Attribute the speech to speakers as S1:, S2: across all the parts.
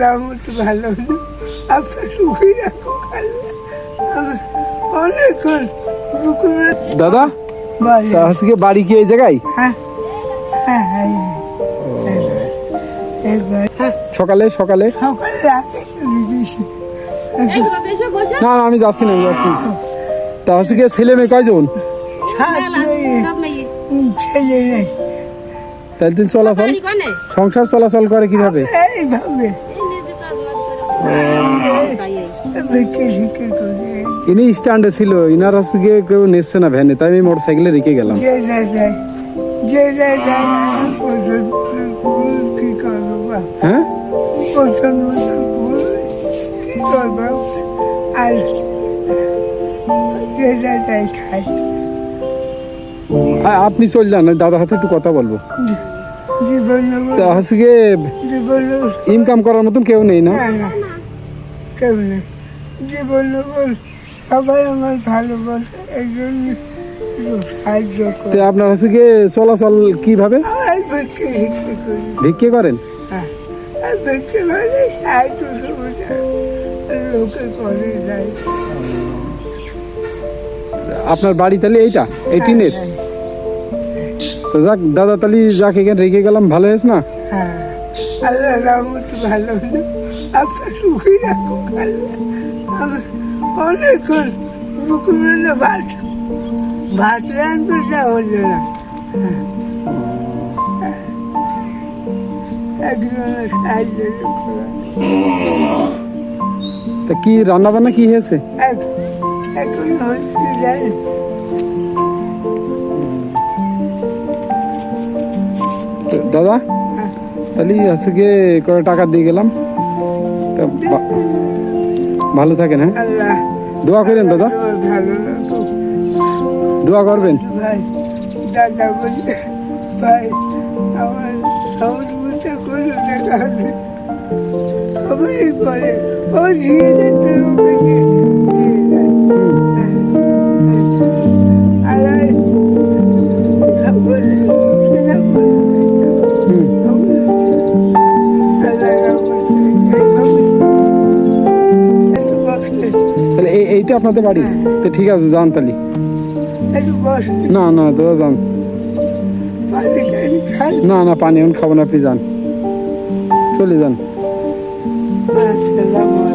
S1: রহমত ভালো আপনার সুখী রাখো আমি অনেকক্ষণ
S2: দাদা
S1: বাড়ি।
S2: আজকে বাড়ি কি এই জায়গায়?
S1: হ্যাঁ হ্যাঁ হ্যাঁ
S2: সকালে সকালে? না আমি যাচ্ছি না যাচ্ছি। তা আজকে ছেলে মেয়ে কয়জন? তাহলে চলাচল? সংসার চলাচল করে কীভাবে? ইনি স্ট্যান্ডে ছিল, ইনার আজকে কেউ নিচ্ছে না ভ্যানে তাই আমি মোটর সাইকেলে রেখে গেলাম। হ্যাঁ? আপনি চল যান, দাদার হাতে একটু কথা বলব। তা আজকে ইনকাম করার মতন কেউ নেই না?
S1: কেউ নেই। জীবন সবাই আমার ভালোবাসে এই জন্য সাহায্য করে।
S2: আপনার আজকে চলাচল কীভাবে?
S1: ভিক্ষে ভিক্ষে করি।
S2: ভিক্ষে করেন?
S1: হ্যাঁ। ভিক্ষে সাহায্য লোকে করে যায়।
S2: আপনার বাড়ি তাহলে এইটা এই টিনের? তো যাক দাদা তাহলে যাক এখানে রেখে গেলাম ভালো হয়েছে না?
S1: হ্যাঁ। আল্লাহ রহমত ভালো আপনার সুখী রাখো আল্লাহ অনেকক্ষণ বুকুরে ভাত ভাত রান্ধতে হলো না। হ্যাঁ।
S2: তা কি রান্না বান্না কি হয়েছে?
S1: এখন হচ্ছে
S2: দাদা? তাহলে আজকে কয় টাকা দিয়ে গেলাম? তা ভালো থাকেন হ্যাঁ? দোয়া করেন দাদা। দোয়া করবেন।
S1: ভাই দাদা ভাই আমার আমার বুঝে কোনো দেখা হবে সবাই করে ও ঝিয়ে
S2: এই এইটা আপনাদের বাড়ি? তো ঠিক আছে যান তাহলে। না না দাদা যান। না না পানি এখন খাব না আপনি যান। চলে যান।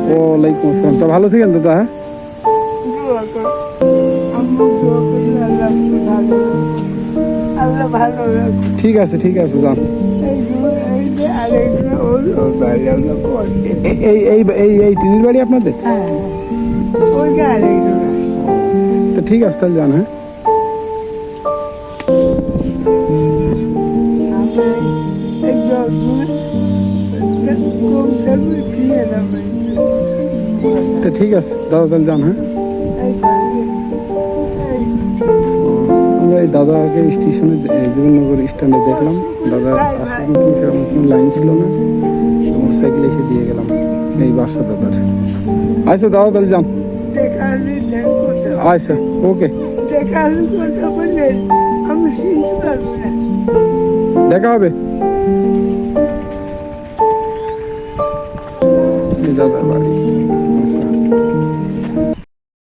S2: ওয়ালাইকুম আসসালাম। তা ভালো থাকেন দাদা হ্যাঁ? ঠিক আছে ঠিক আছে যান।
S1: এই এই
S2: এই টিনির বাড়ি আপনাদের?
S1: হ্যাঁ।
S2: তো ঠিক আছে, তাহলে যান হ্যাঁ। তো ঠিক আছে, দাদা, তাহলে যান হ্যাঁ। আমরা এই দাদাকে স্টেশনে জীবননগর স্ট্যান্ডে দেখলাম। দাদা সেরকম কোনো লাইন ছিল না। সাইকেল এসে দিয়ে গেলাম, এই বাসা দাদার। আচ্ছা দাদা, তাহলে যান। আচ্ছা ওকে। দেখা হবে।